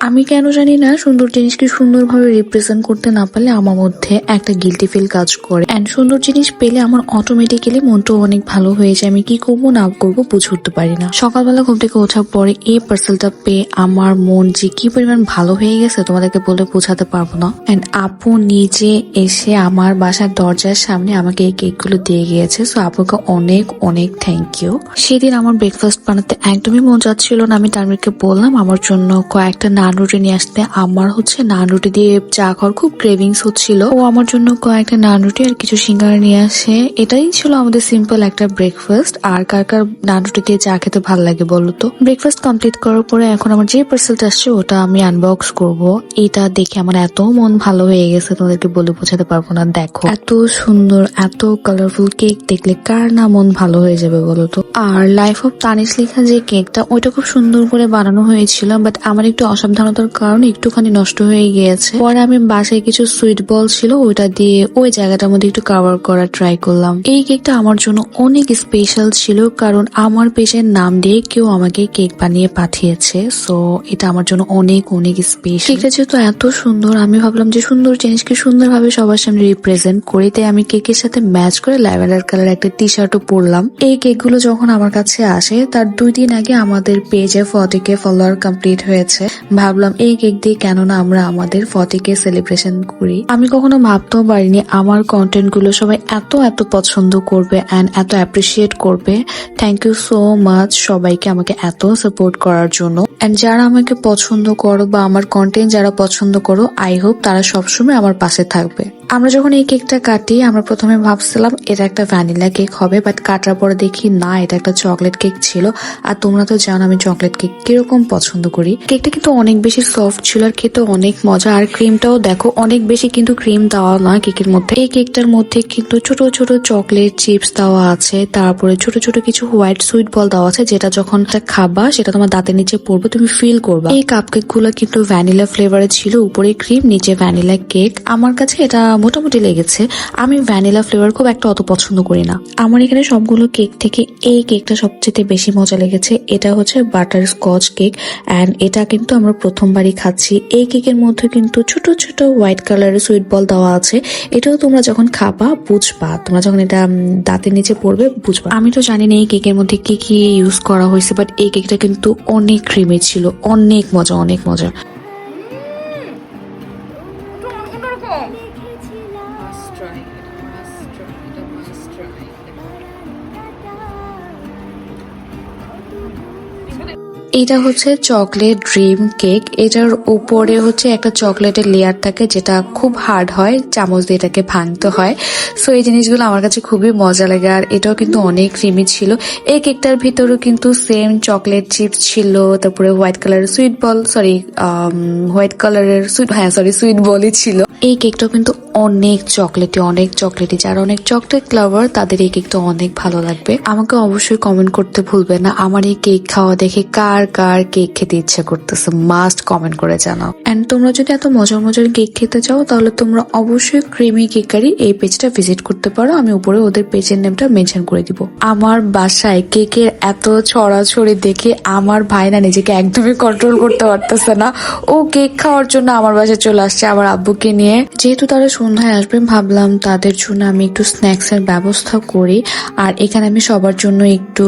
আমি কেন জানি না সুন্দর জিনিসকে সুন্দরভাবে রিপ্রেজেন্ট করতে না পারলে আমার মধ্যে একটা গিলটি ফিল কাজ করে। অ্যান্ড সুন্দর জিনিস পেলে আমার অটোমেটিক্যালি মনটাও অনেক ভালো হয়ে যায়। আমি কি করব, না করব বুঝে উঠতে পারি না। সকালবেলা ঘুম থেকে ওঠার পরে এই পার্সেলটা পেয়ে আমার মন যে কি পরিমাণ ভালো হয়ে গেছে তোমাদেরকে বলে বোঝাতে পারব না। অ্যান্ড আপু নিজে এসে আমার বাসার দরজার সামনে আমাকে এই কেকগুলো দিয়ে গিয়েছে। সো আপুকে অনেক অনেক থ্যাংক ইউ সেদিন আমার ব্রেকফাস্ট বানাতে একদমই মন যাচ্ছিল না। আমি তারমিরকে বললাম, আমার জন্য কয়েকটা নান রুটি নিয়ে আসতে। আমার হচ্ছে নান রুটি দিয়ে চা খাওয়ার খুব ক্রেভিংস হচ্ছিল। ও আমার জন্য কয়েকটা নান রুটি আর কিছু সিঙ্গারা নিয়ে আসে। এটাই ছিল আমাদের সিম্পল একটা ব্রেকফাস্ট আর কার কার নান রুটি দিয়ে চা খেতে ভালো লাগে বলো তো? ব্রেকফাস্ট কমপ্লিট করার পরে এখন আমার যে পার্সেলটা আসছে, ওটা আমি আনবক্স করব। এটা দেখে আমার এত মন ভালো হয়ে গেছে, তোমাদেরকে বলে বোঝাতে পারব না। দেখো, এত সুন্দর, এত কালারফুল কেক দেখলে কার না মন ভালো হয়ে যাবে বলো তো? আর লাইফ অফ তানিশ লেখা যে কেকটা ওইটা খুব সুন্দর করে বানানো হয়েছিল বাট আমার একটু অসাবধানতার কারণে একটুখানি নষ্ট হয়ে গিয়েছে। পরে আমি বাসায় কিছু সুইট বল ছিল, ওইটা দিয়ে ওই জায়গাটার মধ্যে একটু কাভার করার ট্রাই করলাম। এই কেকটা আমার জন্য অনেক স্পেশাল ছিল, কারণ আমার পেজের নাম দিয়ে কেউ আমাকে কেক বানিয়ে পাঠিয়েছে সো এটা আমার জন্য অনেক অনেক স্পেশাল কেকটা যেহেতু এত সুন্দর, আমি ভাবলাম যে সুন্দর জিনিসকে সুন্দরভাবে সবার সামনে রিপ্রেজেন্ট করি তাই আমি কেকের সাথে ম্যাচ করে ল্যাভেন্ডার কালার একটা টি শার্টও পরলাম। এই কেকগুলো যখন আমার কাছে আসে, তার দুই দিন আগে আমাদের পেজে ফটিকে ফলোয়ার কমপ্লিট হয়েছে। ভাবলাম, এই কেক দিয়ে কেননা আমরা আমাদের ফটিকে সেলিব্রেশন করি। আমি কখনো ভাবতেও পারিনি আমার কন্টেন্টগুলো সবাই এত এত পছন্দ করবে অ্যান্ড এত অ্যাপ্রিসিয়েট করবে। থ্যাংক ইউ সো মাচ সবাইকে আমাকে এত সাপোর্ট করার জন্য। অ্যান্ড যারা আমাকে পছন্দ করো বা আমার কন্টেন্ট যারা পছন্দ করো আই হোপ তারা সবসময় আমার পাশে থাকবে। আমরা যখন এই কেকটা কাটি, আমরা প্রথমে ভাবছিলাম, এটা একটা ভ্যানিলা কেক হবে বাট কাটার পরে দেখি, না, এটা একটা চকলেট কেক ছিল। আর তোমরা তো জানো, আমি চকলেট কেক কীরকম পছন্দ করি। কেকটা কিন্তু অনেক বেশি সফট ছিল আর খেতে অনেক মজা। আর ক্রিমটাও দেখো, অনেক বেশি কিন্তু ক্রিম দেওয়া নয় কেকের মধ্যে। এই কেকটার মধ্যে কিন্তু ছোট ছোট চকলেট চিপস দেওয়া আছে, তারপরে ছোট ছোট কিছু হোয়াইট সুইট বল দেওয়া আছে, যেটা যখন খাবা, সেটা তোমার দাঁতের নিচে পড়বে তুমি ফিল করবা। এই কাপ কেকগুলো কিন্তু ভ্যানিলা ফ্লেভারে ছিল, উপরে ক্রিম নিচে ভ্যানিলা কেক আমার কাছে এটা মোটামুটি লেগেছে। আমি ভ্যানিলা ফ্লেভার খুব একটা অত পছন্দ করি না। আমার এখানে সবগুলো কেক থেকে এই কেকটা সবচেয়ে বেশি মজা লেগেছে। এটা হচ্ছে বাটার স্কচ কেক অ্যান্ড এটা কিন্তু আমরা প্রথমবারই খাচ্ছি। এই কেকের মধ্যে কিন্তু ছোট ছোট হোয়াইট কালারের সুইট বল দেওয়া আছে। এটাও তোমরা যখন খাবা, বুঝবা। তোমরা যখন এটা দাঁতের নিচে পড়বে, বুঝবা। আমি তো জানি না এই কেকের মধ্যে কি কি ইউজ করা হয়েছে বাট এই কেকটা কিন্তু অনেক ক্রিমি ছিল। অনেক মজা অনেক মজা. এটা হচ্ছে চকলেট ড্রিম কেক। এটার উপরে হচ্ছে একটা চকলেটের লেয়ার থাকে, যেটা খুব হার্ড হয়, চামচ দিয়ে এটাকে ভাঙতে হয়। সো এই জিনিসগুলো আমার কাছে খুবই মজা লাগে, আর এটাও কিন্তু অনেক ক্রিমি ছিল। এই কেকটার ভিতরেও কিন্তু সেম চকলেট চিপস ছিল, তারপরে হোয়াইট কালারের সুইট বল সরি হোয়াইট কালারের সুইট হ্যাঁ সরি সুইট বলই ছিল। এই কেকটাও কিন্তু অনেক চকলেটি অনেক চকলেটি যারা অনেক চকলেট লাভার তাদের এই কেকটা অনেক ভালো লাগবে। আমাকে অবশ্যই কমেন্ট করতে ভুলবে না, আমার এই কেক খাওয়া দেখে কার কার কেক খেতে ইচ্ছা করতেছে মাস্ট কমেন্ট করে জানাও। এন্ড তোমরা যদি এত মজার মজার কেক খেতে চাও, তাহলে তোমরা অবশ্যই ক্রিমি কেকারি এই পেজটা করতে পারো, আমি উপরে ওদের পেজের নেমটা মেনশন করে দিব। আমার বাসায় কেকের এত ছড়াছড়ি দেখে আমার ভাই না নিজেকে একদমই কন্ট্রোল করতে পারতেছে না। ও কেক খাওয়ার জন্য আমার বাসায় চলে আসছে আমার আব্বুকে নিয়ে। যেহেতু তারা সন্ধ্যায় আসবে, ভাবলাম তাদের জন্য আমি একটু স্ন্যাক্স এর ব্যবস্থা করি। আর এখানে আমি সবার জন্য একটু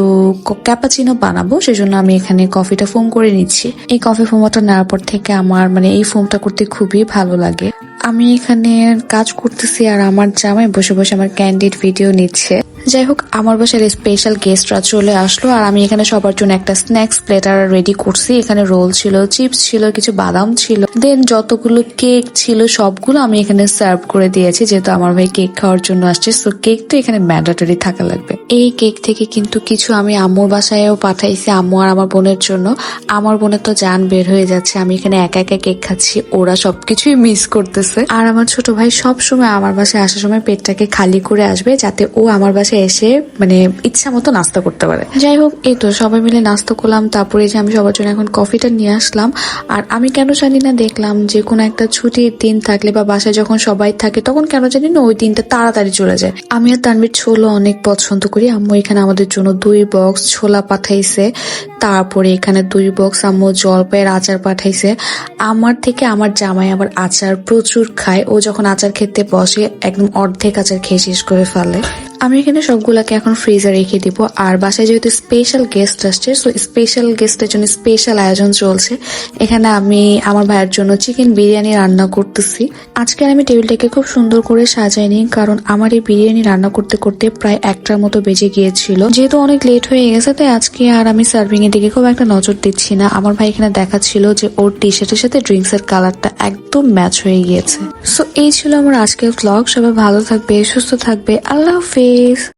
ক্যাপাচিনো বানাবো, সেজন্য আমি এখানে কফিটা ফোম করে নিচ্ছি। এই কফি ফোমটা নেওয়ার পর থেকে আমার মানে এই ফোমটা করতে খুবই ভালো লাগে। আমি এখানে কাজ করতেছি আর আমার জামাই বসে বসে বসে আমার ক্যান্ডিড ভিডিও নিচ্ছে। যাই হোক, আমার বাসার স্পেশাল গেস্টরা চলে আসলো আর আমি এখানে সবার জন্য একটা স্ন্যাক্স প্লেটার রেডি করছি। এখানে রোল ছিল চিপস ছিল, কিছু বাদাম ছিল। দেন যতগুলো কেক ছিল সবগুলো আমি এখানে সার্ভ করে দিয়েছি, যেহেতু আমার ভাই কেক খাওয়ার জন্য আসছে। সো কেক তো এখানে ম্যান্ডাটরি থাকা লাগবে। এই কেক থেকে কিন্তু কিছু আমি আম্মুর বাসায়ও পাঠাইছি, আম্মু আর আমার বোনের জন্য। আমার বোনের তো জান বের হয়ে যাচ্ছে, আমি এখানে একা একা কেক খাচ্ছি, ওরা সবকিছুই মিস করতেছে। আর আমার ছোট ভাই সব সময় আমার বাসায় আসার সময় পেটটাকে খালি করে আসবে, যাতে ও আমার বাসায় বাসায় এসে মানে ইচ্ছা মতো নাস্তা করতে পারে। যাই হোক, এই তো সবাই মিলে নাস্তা করলাম, তারপরে যে আমি সবার জন্য এখন কফিটা নিয়ে আসলাম। আর আমি কেন জানি না দেখলাম যে কোনো একটা ছুটির দিন থাকলে বা বাসায় যখন সবাই থাকে, তখন কেন জানি না ওই দিনটা তাড়াতাড়ি চলে যায়। আমি আর তানবির ছোলা অনেক পছন্দ করি। আম্মু এখানে আমাদের জন্য দুই বক্স ছোলা পাঠাইছে। তারপরে এখানে দুই বক্স আম্মু জলপাইয়ের আচার পাঠাইছে। আমার থেকে আমার জামাই আবার আচার প্রচুর খায়। ও যখন আচার খেতে বসে, একদম অর্ধেক আচার খেয়ে শেষ করে ফেলে। আমি এখানে সবগুলাকে এখন ফ্রিজে রেখে দিব। আর বাসায় যেহেতু স্পেশাল গেস্ট আসছে সো স্পেশাল গেস্টের জন্য স্পেশাল আয়োজন চলছে। এখানে আমি আমার ভাইয়ের জন্য চিকেন বিরিয়ানি রান্না করতেছি। আজকে আমি টেবিলটাকে খুব সুন্দর করে সাজাই সাজাইনি কারণ আমার এই বিরিয়ানি রান্না করতে করতে প্রায় একটার মতো বেজে গিয়েছিল। যেহেতু অনেক লেট হয়ে গেছে, তাই আজকে আর আমি সার্ভিং এর দিকে খুব একটা নজর দিচ্ছি না। আমার ভাই এখানে দেখাচ্ছিল যে ওর টি শার্টের সাথে ড্রিঙ্কস এর কালারটা একদম ম্যাচ হয়ে গিয়েছে। সো এই ছিল আমার আজকের ব্লগ সবাই ভালো থাকবে, সুস্থ থাকবে। আল্লাহ হাফিজ। please.